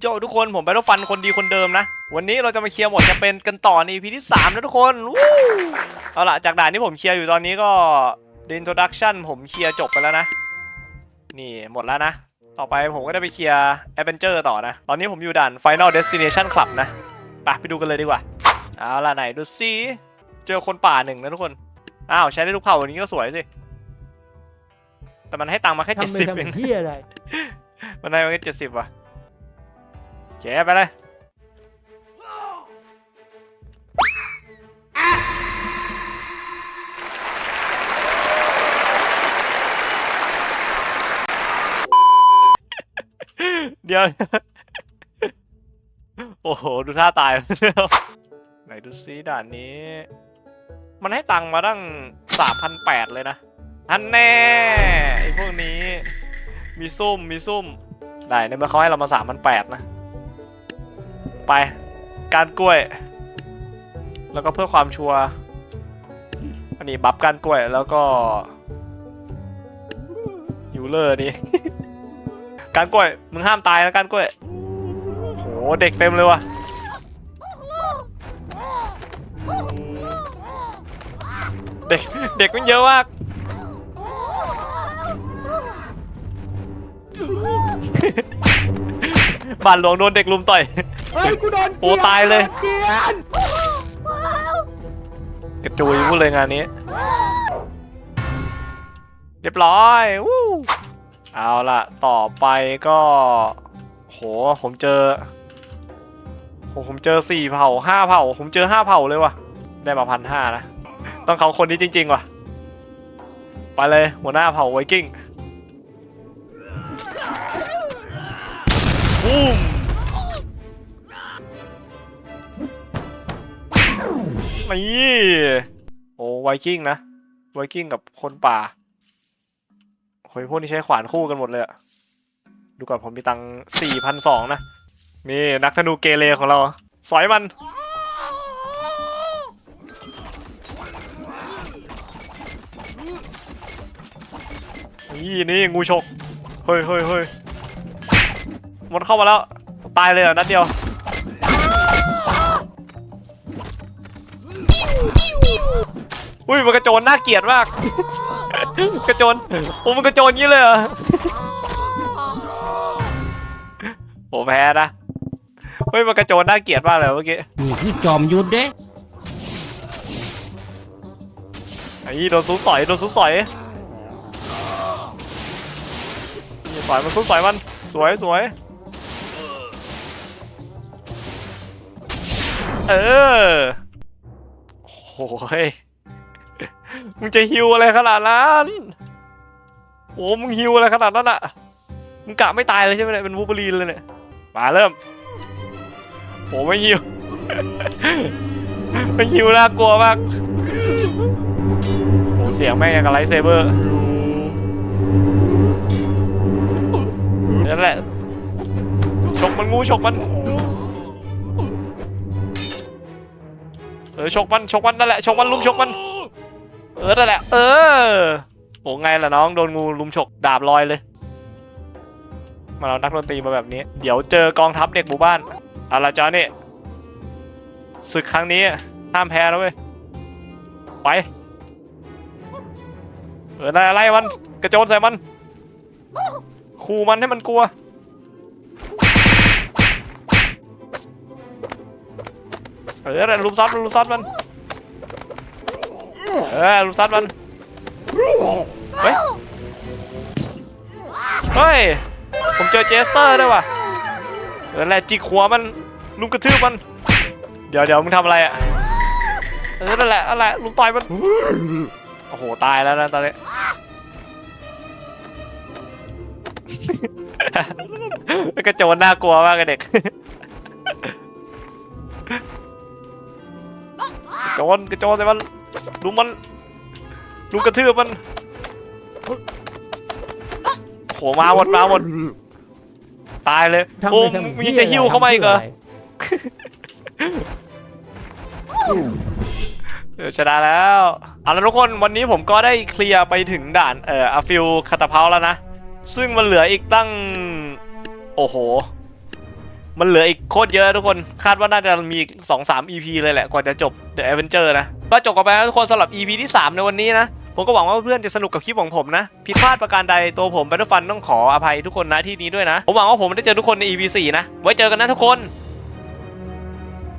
โยทุกคนผมไปรถฟันคนดีคนเดิมนะ วันนี้เราจะมาเคลียร์หมดจะเป็นกันต่อใน EP ที่3นะทุกคนวู้เอาล่ะจากด่านที่ผมเคลียร์อยู่ตอนนี้ก็ The Introduction ผมเคลียร์จบไปแล้วนะ นี่หมดแล้วนะ ต่อไปผมก็จะไปเคลียร์ Adventure ต่อนะ ตอนนี้ผมอยู่ด่าน Final Destination Club นะไปไปดูกันเลยดีกว่า เอาล่ะไหนดูซิเจอคนป่าหนึ่งนะทุกคน อ้าวใช้ได้ทุกเผ่าวันนี้ก็สวยสิ แต่มันให้ตังค์มาแค่ทำเจ็ดไปสิบทำเองเฮียอะไรมันได้มาแค่เจ็ดสิบว่ะ โอเคไปเลยเดี๋ยว โอ้โห ดูท่าตายไหนดูซิด่านนี้ มันให้ตังค์มาตั้งสามพันแปดเลยนะอันแน่ไอพวกนี้ มีซุ่มมีซุ่ม ได้ในเมื่อเขาให้เรามาสามพันแปดนะ ไป การกล้วย แล้วก็เพื่อความชัวร์อันนี้บัฟการกล้วยแล้วก็ยูเลอร์นี่ การกล้วย มึงห้ามตายนะการกล้วย โห เด็กเต็มเลยว่ะเด็ก เด็กมันเยอะมาก บ้านหลวงโดนเด็กลุมต่อย เฮ้ยกูโดนโอ้ตายเลย เกลียนกระจุยพูดเลยงานนี้ เรียบร้อยวู้เอาล่ะ ต่อไปก็ โห ผมเจอโหผมเจอสี่เผ่าห้าเผ่า ผมเจอห้าเผ่าเลยว่ะ ได้มาพันห้านะ ต้องเขาคนนี้จริง ๆ ว่ะ ไปเลยหัวหน้าเผ่าไวกิ้ง บูมนี่โอ้ไวกิ้งนะ ไวกิ้งกับคนป่าโอ้ยพวกนี้ใช้ขวานคู่กันหมดเลยอะดูก่อนผมมีตังสี่พันสองนะ นี่นักธนูเกเรของเรา สอยมัน นี่นี่งูฉก เฮ้ยเฮ้ยเฮ้ย มันเข้ามาแล้ว ตายเลยเหรอะนัดเดียว อุ้ยมันกระโจนน่าเกลียดมาก กระโจนโอ้มันกระโจนงี้เลยเหรอโอ้แพ้นะเฮ้ยมันกระโจนน่าเกลียดมากเลยเมื่อกี้นี่คือจอมยุทธเด้ไอ้โดนซุกสอยโดนซุกสอยนี่สอยมันซุกสอยมันสวยสวย เออ โอ้ย มึงจะฮิวอะไรขนาดนั้น โอ้มึงฮิวอะไรขนาดนั้นอะ มึงกะไม่ตายเลยใช่ไหมเนี่ย เป็นวูบลีนเลยเนี่ย มาเริ่มโอไม่ฮิว ไม่ฮิวน่ากลัวมากโอ้เสียงแม่งยังกับไลท์เซเบอร์นั่นแหละฉกมันงูฉกมัน เออฉกมันฉกมันนั่นแหละฉกมันลุมฉกมัน เออนั่นแหละ เออโหไงล่ะน้องโดนงูลุมฉกดาบลอยเลย มาเรานักดนตรีมาแบบนี้ เดี๋ยวเจอกองทัพเด็กหมู่บ้านเอาละจ้านี่ศึกครั้งนี้ห้ามแพ้นะเว้ยไปเออไล่มันกระโจนใส่มันขู่มันให้มันกลัว เออลุมซัดมันลุมซัดมันเออลุมซัดมันเฮ้ยเฮ้ยผมเจอเจสเตอร์ด้วยว่ะเออแหละจิกหัวมันลุมกระทืบมัน เดี๋ยวเดี๋ยวมึงทำอะไรอะเออนั่นแหละนั่นแหละลุมต่อยมันโอ้โหตายแล้วนะตอนนี้กระโจนน่ากลัวมากเลยเด็ก โจนกระโจนใส่มันลุมมันลุมกระทืบมันโหมาหมดมาหมดตายเลยทำโอ้ไปมึทำงมึงยังจะหิ้วเข้ามาอีกเหรอเออชนะแล้วเอาละทุกคนวันนี้ผมก็ได้เคลียร์ไปถึงด่านเอ่ออาฟิลคาตาเพาแล้วนะ ซึ่งมันเหลืออีกตั้ง โอ้โห มันเหลืออีกโคตรเยอะทุกคนคาดว่าน่าจะมีอีก2 3 EP เลยแหละกว่าจะจบ The Adventure นะ ก็จบกันไปแล้วทุกคนสำหรับ EP ที่ 3 ในวันนี้นะผมก็หวังว่าเพื่อนจะสนุกกับคลิปของผมนะ ผิดพลาดประการใดตัวผมแบทเทิลฟันต้องขออภัยทุกคนนะที่นี้ด้วยนะ ผมหวังว่าผมได้เจอทุกคนใน EP 4นะ ไว้เจอกันนะทุกคน